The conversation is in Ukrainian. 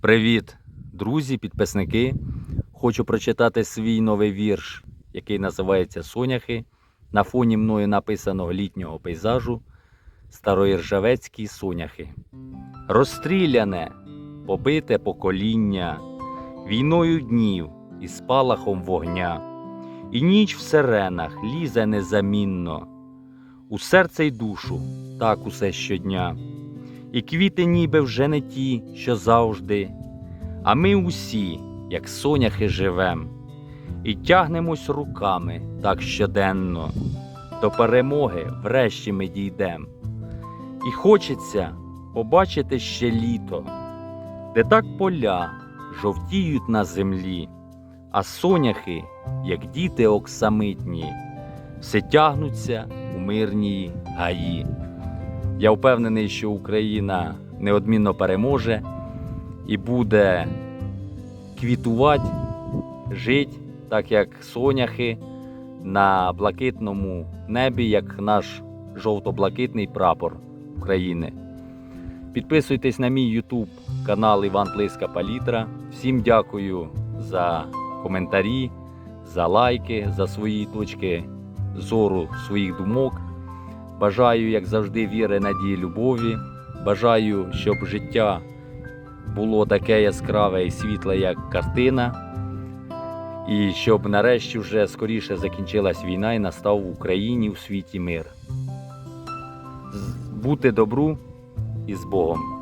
Привіт, друзі, підписники. Хочу прочитати свій новий вірш, який називається Соняхи. На фоні мною написаного літнього пейзажу Староіржавецькі соняхи. Розстріляне, побите покоління, війною днів і спалахом вогня, і ніч в сиренах лізе незамінно, у серце й душу так усе щодня. І квіти ніби вже не ті, що завжди, а ми усі, як соняхи, живем, і тягнемось руками так щоденно, до перемоги врешті ми дійдем. І хочеться побачити ще літо, де так поля жовтіють на землі, а соняхи, як діти оксамитні, все тягнуться у мирній гаї. Я впевнений, що Україна неодмінно переможе і буде квітувати, жити, так як соняхи на блакитному небі, як наш жовто-блакитний прапор України. Підписуйтесь на мій YouTube канал Іван Плиска Палітра. Всім дякую за коментарі, за лайки, за свої точки зору, своїх думок. Бажаю, як завжди, віри, надії, любові. Бажаю, щоб життя було таке яскраве і світле, як картина. І щоб нарешті вже скоріше закінчилась війна і настав в Україні у світі мир. Бути добру і з Богом.